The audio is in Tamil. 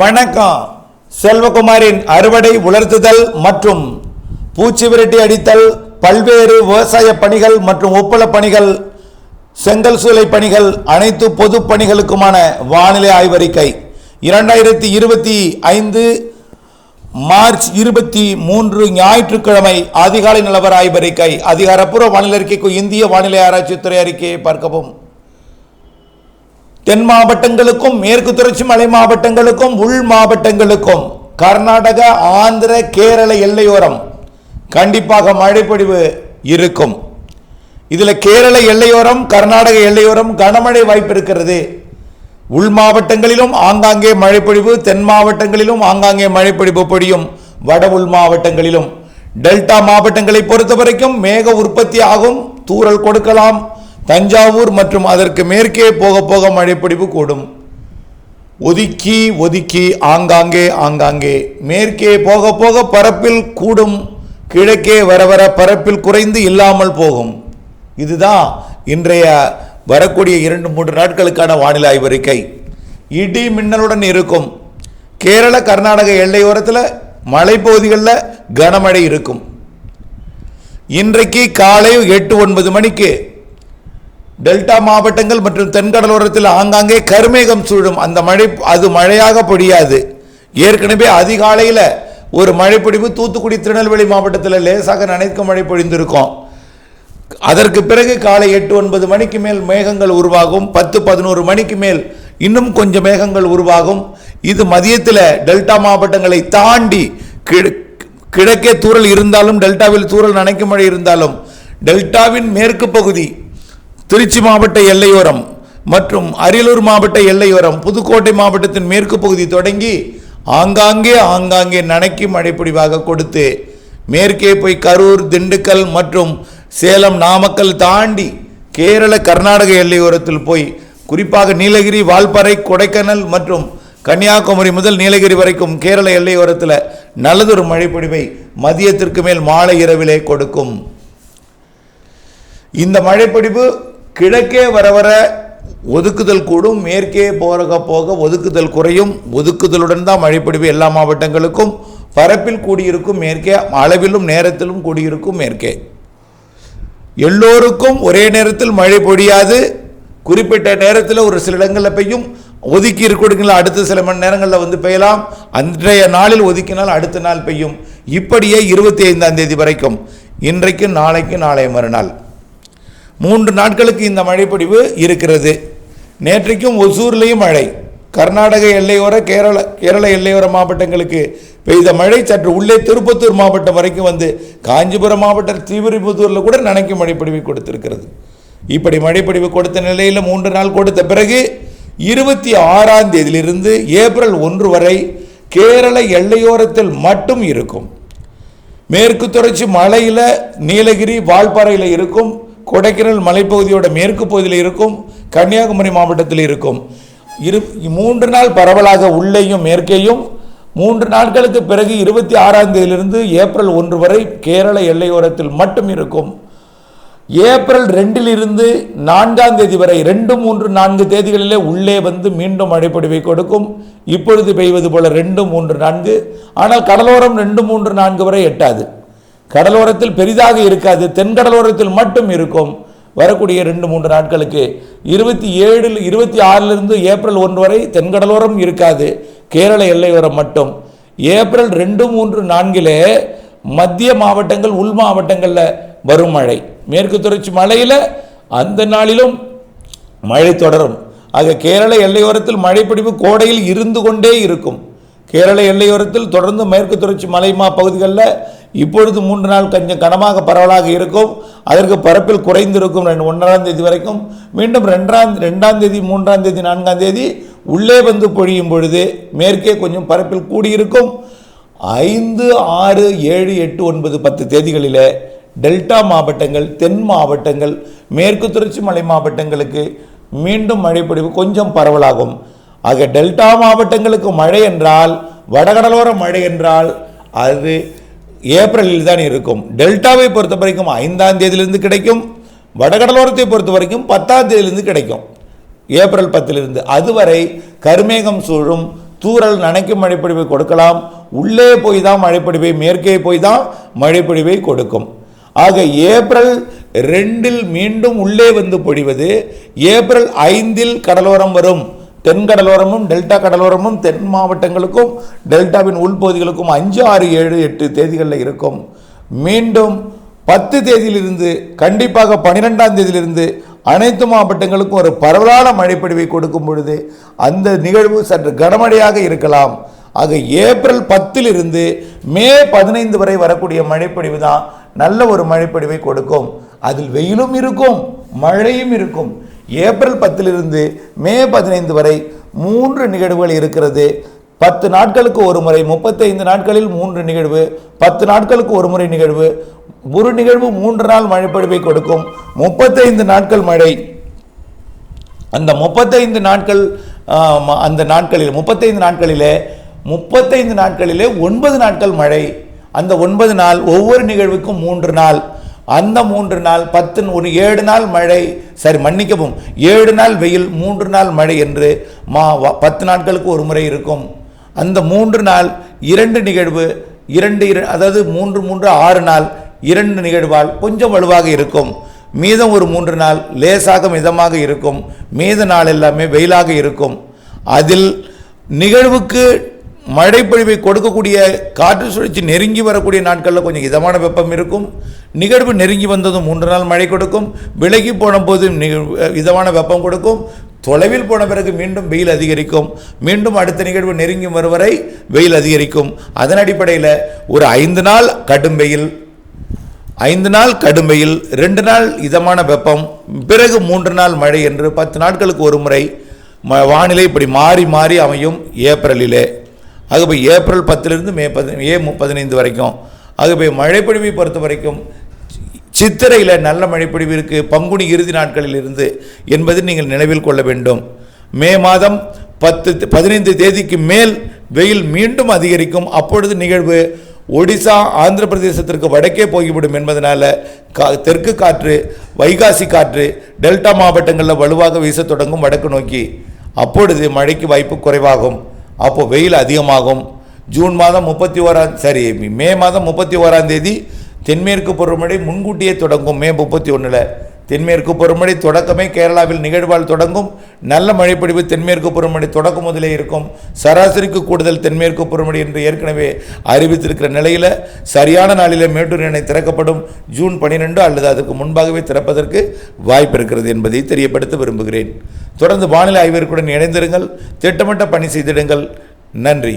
வணக்கம். செல்வகுமாரின் அறுவடை உலர்த்துதல் மற்றும் பூச்சி விரட்டி அடித்தல் பல்வேறு விவசாய பணிகள் மற்றும் ஒப்பள பணிகள் செங்கல் சூளை பணிகள் அனைத்து பொது பணிகளுக்குமான வானிலை ஆய்வறிக்கை. இரண்டாயிரத்தி இருபத்தி ஐந்து மார்ச் இருபத்தி மூன்று ஞாயிற்றுக்கிழமை அதிகாலை நிலவர ஆய்வறிக்கை. அதிகாரப்பூர்வ வானிலை அறிக்கைக்கு இந்திய வானிலை ஆராய்ச்சித்துறை அறிக்கையை பார்க்கவும். தென் மாவட்டங்களுக்கும் மேற்கு தொடர்ச்சி மலை மாவட்டங்களுக்கும் உள் மாவட்டங்களுக்கும் கர்நாடக ஆந்திர கேரள எல்லையோரம் கண்டிப்பாக மழைப்பொழிவு இருக்கும். இதில் கேரள எல்லையோரம் கர்நாடக எல்லையோரம் கனமழை வாய்ப்பு இருக்கிறது. உள் மாவட்டங்களிலும் ஆங்காங்கே மழைப்பொழிவு தென் மாவட்டங்களிலும் ஆங்காங்கே மழைப்பொழிவு பொழியும் வட உள் மாவட்டங்களிலும். டெல்டா மாவட்டங்களை பொறுத்த வரைக்கும் மேக உற்பத்தி ஆகும் தூறல் கொடுக்கலாம் தஞ்சாவூர் மற்றும் அதற்கு மேற்கே போக போக மழைப்பிடிப்பு கூடும். ஒதுக்கி ஒதுக்கி ஆங்காங்கே ஆங்காங்கே. மேற்கே போக போக பரப்பில் கூடும். கிழக்கே வர வர பரப்பில் குறைந்து இல்லாமல் போகும். இதுதான் இன்றைய வரக்கூடிய இரண்டு மூன்று நாட்களுக்கான வானிலை ஆய்வறிக்கை. இடி மின்னலுடன் இருக்கும். கேரள கர்நாடக எல்லையோரத்தில் மலைப்பகுதிகளில் கனமழை இருக்கும். இன்றைக்கு காலை எட்டு ஒன்பது மணிக்கு டெல்டா மாவட்டங்கள் மற்றும் தென்கடலோரத்தில் ஆங்காங்கே கருமேகம் சூழும் அந்த மழை அது மழையாக பொடியாது ஏற்கனவே அதிகாலையில் ஒரு மழைப்பொழிவு தூத்துக்குடி திருநெல்வேலி மாவட்டத்தில் லேசாக நனைக்கும் மழை பொழிந்திருக்கும். அதற்கு பிறகு காலை எட்டு ஒன்பது மணிக்கு மேல் மேகங்கள் உருவாகும். பத்து பதினோரு மணிக்கு மேல் இன்னும் கொஞ்சம் மேகங்கள் உருவாகும். இது மதியத்தில் டெல்டா மாவட்டங்களை தாண்டி கிழக்கே தூரல் இருந்தாலும் டெல்டாவில் தூரல் நனைக்கும் மழை இருந்தாலும் டெல்டாவின் மேற்கு பகுதி திருச்சி மாவட்ட எல்லையோரம் மற்றும் அரியலூர் மாவட்ட எல்லையோரம் புதுக்கோட்டை மாவட்டத்தின் மேற்கு பகுதி தொடங்கி ஆங்காங்கே ஆங்காங்கே நனைக்கு மழைப்பொழிவாக கொடுத்து மேற்கே போய் கரூர் திண்டுக்கல் மற்றும் சேலம் நாமக்கல் தாண்டி கேரள கர்நாடக எல்லையோரத்தில் போய் குறிப்பாக நீலகிரி வால்பாறை கொடைக்கானல் மற்றும் கன்னியாகுமரி முதல் நீலகிரி வரைக்கும் கேரள எல்லையோரத்தில் நல்லதொரு மழைப்பொழிவை மதியத்திற்கு மேல் மாலை இரவிலே கொடுக்கும். இந்த மழைப்பொழிவு கிழக்கே வர வர ஒதுக்குதல் கூடும் மேற்கே போக போக ஒதுக்குதல் குறையும். ஒதுக்குதலுடன் தான் மழைப்பொழிவு எல்லா மாவட்டங்களுக்கும். பரப்பில் கூடியிருக்கும் மேற்கே அளவிலும் நேரத்திலும் கூடியிருக்கும் மேற்கே. எல்லோருக்கும் ஒரே நேரத்தில் மழை பொழியாது. குறிப்பிட்ட நேரத்தில் ஒரு சில இடங்களில் பெய்யும். ஒதுக்கி இருக்கிறீங்களா அடுத்த சில மணி நேரங்களில் வந்து பெய்யலாம். அன்றைய நாளில் ஒதுக்கினால் அடுத்த நாள் பெய்யும். இப்படியே இருபத்தி ஐந்தாம் தேதி வரைக்கும். இன்றைக்கு நாளைக்கு நாளை மறுநாள். மூன்று நாட்களுக்கு இந்த மழைப்பொழிவு இருக்கிறது. நேற்றைக்கும் ஒசூர்லேயும் மழை. கர்நாடக எல்லையோர கேரள கேரள எல்லையோர மாவட்டங்களுக்கு பெய்த மழை சற்று உள்ளே திருப்பத்தூர் மாவட்டம் வரைக்கும் வந்து காஞ்சிபுரம் மாவட்டம் ஸ்ரீவில்லிபுத்தூரில் கூட நனைக்கும் மழைப்பொழிவை கொடுத்திருக்கிறது. இப்படி மழைப்பொழிவு கொடுத்த நிலையில் மூன்று நாள் கொடுத்த பிறகு இருபத்தி ஆறாம் தேதியிலிருந்து ஏப்ரல் ஒன்று வரை கேரள எல்லையோரத்தில் மட்டும் இருக்கும். மேற்கு தொடர்ச்சி மலையில் நீலகிரி வால்பாறையில் இருக்கும். கொடைக்கானல் மலைப்பகுதியோட மேற்கு பகுதியில் இருக்கும் கன்னியாகுமரி மாவட்டத்தில் இருக்கும். இரு மூன்று நாள் பரவலாக உள்ளேயும் மேற்கேயும் மூன்று நாட்களுக்கு பிறகு இருபத்தி ஆறாம் தேதியிலிருந்து ஏப்ரல் ஒன்று வரை கேரள எல்லையோரத்தில் மட்டும் இருக்கும். ஏப்ரல் ரெண்டிலிருந்து நான்காம் தேதி வரை ரெண்டு மூன்று நான்கு தேதிகளிலே உள்ளே வந்து மீண்டும் மழைப்பொடிவை கொடுக்கும். இப்பொழுது பெய்வது போல ரெண்டு மூன்று நான்கு. ஆனால் கடலோரம் ரெண்டு மூன்று நான்கு வரை எட்டாது. கடலோரத்தில் பெரிதாக இருக்காது தென்கடலோரத்தில் மட்டும் இருக்கும். வரக்கூடிய ரெண்டு மூன்று நாட்களுக்கு இருபத்தி ஏழில் இருபத்தி ஆறிலிருந்து ஏப்ரல் ஒன்று வரை தென்கடலோரம் இருக்காது கேரள எல்லையோரம் மட்டும். ஏப்ரல் ரெண்டு மூன்று நான்கிலே மத்திய மாவட்டங்கள் உள் மாவட்டங்களில் வரும் மழை. மேற்கு தொடர்ச்சி மலையில் அந்த நாளிலும் மழை தொடரும். ஆக கேரள எல்லையோரத்தில் மழைப்பிடிப்பு கோடையில் இருந்து கொண்டே இருக்கும். கேரள எல்லையோரத்தில் தொடர்ந்து மேற்கு தொடர்ச்சி மலைமா பகுதிகளில் இப்பொழுது மூன்று நாள் கொஞ்சம் கனமாக பரவலாக இருக்கும். அதற்கு பரப்பில் குறைந்திருக்கும் ரெண்டு ஒன்றாம் தேதி வரைக்கும். மீண்டும் ரெண்டாம் ரெண்டாம் தேதி மூன்றாம் தேதி நான்காம் தேதி உள்ளே வந்து பொழியும் பொழுது மேற்கே கொஞ்சம் பரப்பில் கூடியிருக்கும். ஐந்து ஆறு ஏழு எட்டு ஒன்பது பத்து தேதிகளில் டெல்டா மாவட்டங்கள் தென் மாவட்டங்கள் மேற்கு தொடர்ச்சி மலை மாவட்டங்களுக்கு மீண்டும் மழைப்பொழிவு கொஞ்சம் பரவலாகும். ஆக டெல்டா மாவட்டங்களுக்கு மழை என்றால் வடகடலோர மழை என்றால் அது ஏப்ரலில் தான் இருக்கும். டெல்டாவை பொறுத்த வரைக்கும் ஐந்தாம் தேதியிலிருந்து கிடைக்கும். வடகடலோரத்தை பொறுத்த வரைக்கும் பத்தாம் தேதியிலிருந்து கிடைக்கும். ஏப்ரல் பத்திலிருந்து. அதுவரை கருமேகம் சூழும். தூரல் நனைக்கும் மழைப்பொழிவை கொடுக்கலாம். உள்ளே போய் தான் மழைப்பொழிவை மேற்கே போய் தான் மழைப்பொழிவை கொடுக்கும். ஆக ஏப்ரல் ரெண்டில் மீண்டும் உள்ளே வந்து பொழிவது ஏப்ரல் ஐந்தில் கடலோரம் வரும். தென் கடலோரமும் டெல்டா கடலோரமும் தென் மாவட்டங்களுக்கும் டெல்டாவின் உள்பகுதிகளுக்கும் அஞ்சு ஆறு ஏழு எட்டு தேதிகளில் இருக்கும். மீண்டும் பத்து தேதியிலிருந்து கண்டிப்பாக பன்னிரெண்டாம் தேதியிலிருந்து அனைத்து மாவட்டங்களுக்கும் ஒரு பரவலான மழைப்பொழிவை கொடுக்கும் பொழுது அந்த நிகழ்வு சற்று கனமழையாக இருக்கலாம். ஆக ஏப்ரல் பத்திலிருந்து மே பதினைந்து வரை வரக்கூடிய மழைப்பொழிவு தான் நல்ல ஒரு மழைப்பொழிவை கொடுக்கும். அதில் வெயிலும் இருக்கும் மழையும் இருக்கும். ஏப்ரல் பத்திலிருந்து மே பதினைந்து வரை மூன்று நிகழ்வுகள் இருக்கிறது. பத்து நாட்களுக்கு ஒரு முறை முப்பத்தைந்து நாட்களில் மூன்று நிகழ்வு பத்து நாட்களுக்கு ஒரு முறை நிகழ்வு ஒரு நிகழ்வு மூன்று நாள் மழைப்பொழிவை கொடுக்கும். முப்பத்தைந்து நாட்கள் மழை. அந்த முப்பத்தைந்து நாட்கள் அந்த நாட்களில் முப்பத்தைந்து நாட்களிலே முப்பத்தைந்து நாட்களிலே ஒன்பது நாட்கள் மழை. அந்த ஒன்பது நாள் ஒவ்வொரு நிகழ்வுக்கும் மூன்று நாள். அந்த மூன்று நாள் பத்து ஒரு ஏழு நாள் மழை. சரி மன்னிக்கவும். ஏழு நாள் வெயில் மூன்று நாள் மழை என்று மா பத்து நாட்களுக்கு ஒரு முறை இருக்கும். அந்த மூன்று நாள் இரண்டு நிகழ்வு இரண்டு அதாவது மூன்று மூன்று ஆறு நாள் இரண்டு நிகழ்வால் கொஞ்சம் வலுவாக இருக்கும். மீதம் ஒரு மூன்று நாள் லேசாக மிதமாக இருக்கும். மீத நாள் எல்லாமே வெயிலாக இருக்கும். அதில் நிகழ்வுக்கு மழைப்பொழிவை கொடுக்கக்கூடிய காற்று சுழற்சி நெருங்கி வரக்கூடிய நாட்களில் கொஞ்சம் இதமான வெப்பம் இருக்கும். நிகழ்வு நெருங்கி வந்ததும் மூன்று நாள் மழை கொடுக்கும். விலகி போன போது இதமான வெப்பம் கொடுக்கும். தொலைவில் போன பிறகு மீண்டும் வெயில் அதிகரிக்கும். மீண்டும் அடுத்த நிகழ்வு நெருங்கி வருவரை வரை வெயில் அதிகரிக்கும். அதன் அடிப்படையில் ஒரு ஐந்து நாள் கடும் வெயில் ஐந்து நாள் கடும் வெயில் ரெண்டு நாள் இதமான வெப்பம் பிறகு மூன்று நாள் மழை என்று பத்து நாட்களுக்கு ஒரு முறை ம வானிலை இப்படி மாறி மாறி அமையும் ஏப்ரலிலே. ஆகவே ஏப்ரல் பத்திலிருந்து மே பதி ஏ மு- பதினைந்து வரைக்கும். ஆகவே மழைப்பொழிவை பொறுத்த வரைக்கும் சித்திரையில் நல்ல மழைப்பொழிவு பங்குனி இறுதி நாட்களில் இருந்து என்பதை நீங்கள் நினைவில் கொள்ள வேண்டும். மே மாதம் பத்து பதினைந்து தேதிக்கு மேல் வெயில் மீண்டும் அதிகரிக்கும். அப்பொழுது நிகழ்வு ஒடிசா ஆந்திர பிரதேசத்திற்கு வடக்கே போய்விடும் என்பதனால் கா தெற்கு காற்று வைகாசி காற்று டெல்டா மாவட்டங்களில் வலுவாக வீசத் தொடங்கும் வடக்கு நோக்கி. அப்பொழுது மழைக்கு வாய்ப்பு குறைவாகும். அப்போது வெயில் அதிகமாகும். ஜூன் மாதம் முப்பத்தி ஓராம் சரி மே மாதம் முப்பத்தி ஓராம் தேதி தென்மேற்கு பருவமழை முன்கூட்டியே தொடங்கும் மே முப்பத்தி ஒன்றில் தென்மேற்கு பருவமழை தொடக்கமே கேரளாவில் நிகழ்வால் தொடங்கும். நல்ல மழைப்பொழிவு தென்மேற்கு பருவமழை தொடக்கம் முதலே இருக்கும். சராசரிக்கு கூடுதல் தென்மேற்கு பருவமழை என்று ஏற்கனவே அறிவித்திருக்கிற நிலையில் சரியான நாளில் மேட்டூர் அணை திறக்கப்படும். ஜூன் பனிரெண்டு அல்லது அதற்கு முன்பாகவே திறப்பதற்கு வாய்ப்பு இருக்கிறது என்பதை தெரியப்படுத்த விரும்புகிறேன். தொடர்ந்து வானிலை ஆய்விற்குடன் இணைந்திருங்கள். திட்டமிட்ட பணி செய்திடுங்கள். நன்றி.